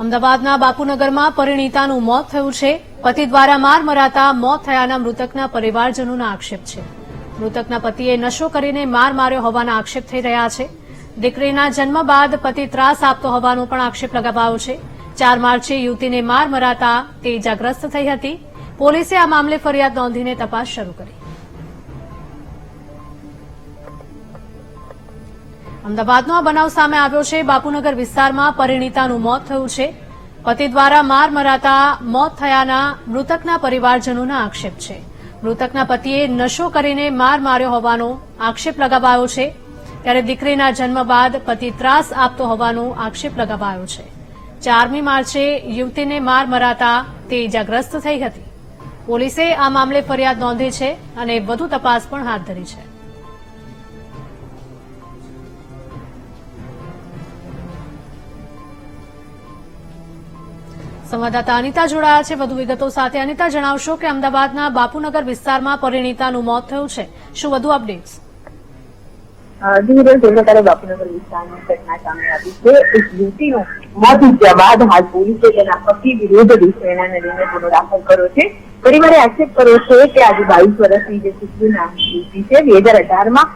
અમદાવાદના બાપુનગરમાં પરિણીતાનું મોત થયું છે. પતિ દ્વારા માર મરાતા મોત થયાના મૃતકના પરિવારજનોના આક્ષેપ છે. મૃતકના પતિએ નશો કરીને માર માર્યો હોવાના આક્ષેપ થઈ રહ્યા છે. દીકરીના જન્મ બાદ પતિ ત્રાસ આપતો હોવાનો પણ આક્ષેપ લગાવાયો છે. ચાર માર્ચે યુવતીને માર મરાતા તે ઇજાગ્રસ્ત થઈ હતી. પોલીસે આ મામલે ફરિયાદ નોંધીને તપાસ શરૂ કરી. અમદાવાદનો આ બનાવ સામે આવ્યો છે. બાપુનગર વિસ્તારમાં પરિણીતાનું મોત થયું છે. પતિ દ્વારા માર મરાતા મોત થયાના મૃતકના પરિવારજનોના આક્ષેપ છે. મૃતકના પતિએ નશો કરીને માર માર્યો હોવાનો આક્ષેપ લગાવાયો છે. ત્યારે દીકરીના જન્મ બાદ પતિ ત્રાસ આપતો હોવાનો આક્ષેપ લગાવાયો છે. ચારમી માર્ચે યુવતીને માર મરાતા તે ઇજાગ્રસ્ત થઈ હતી. પોલીસે આ મામલે ફરિયાદ નોંધી છે અને વધુ તપાસ પણ હાથ ધરી છે. સંવાદદાતા અનિતા જોડાયા છે. વધુ વિગતો સાથે અનિતા જણાવશો કે અમદાવાદના બાપુનગર વિસ્તારમાં પરિણીતાનું મોત થયું છે. શું વધુ અપડેટ્સ? પરિવારે આક્ષેપ કર્યો છે કે આજે બાવીસ વર્ષની જે નામની યુવતી છે, બે હજાર અઢારમાં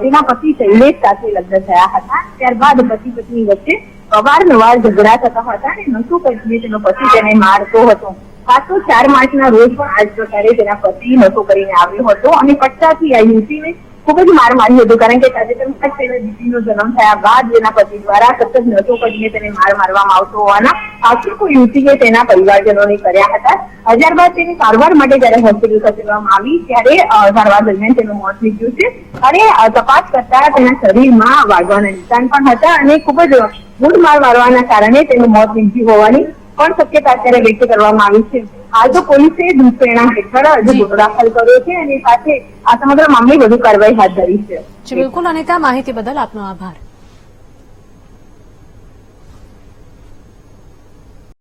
તેના પતિ શૈલેષ સાથે લગ્ન થયા હતા. ત્યારબાદ પતિ પત્ની વચ્ચે અવારનવાર ઝઘડા થતા હતા અને નશો કરીને તેનો પતિ તેને મારતો હતો. પાછો ચાર માર્ચના રોજ પણ આજ પ્રકારે તેના પતિ નશો કરીને આવ્યો હતો અને પટ્ટાથી આ યુવતીને ખૂબ જ માર મારી હતું. કારણ કે તાજેતરમાં તેના દીકરીનો જન્મ થયા બાદ એના પતિ દ્વારા સતત નસો કરીને તેને માર મારવામાં આવતો હોવાના આક્ષેપો યુવતીએ તેના પરિવારજનોને કર્યા હતા. ત્યારબાદ તેની સારવાર માટે જયારે હોસ્પિટલ ખસેડવામાં આવી, ત્યારે સારવાર દરમિયાન તેનું મોત નીકળ્યું છે. અને તપાસ કરતા તેના શરીરમાં વાગવાના નિશાન પણ હતા અને ખૂબ જ ગુડ માર મારવાના કારણે તેનું મોત નીકળ્યું હોવાની પણ શક્યતા અત્યારે વ્યક્ત કરવામાં આવી છે. હાલ તો પોલીસે દુષ્પ્રેરણા હેઠળ હજુ ગુનો દાખલ કર્યો છે અને સાથે આ સમગ્ર મામલે વધુ કાર્યવાહી હાથ ધરી છે. બિલકુલ. અનિતા માહિતી બદલ આપનો આભાર.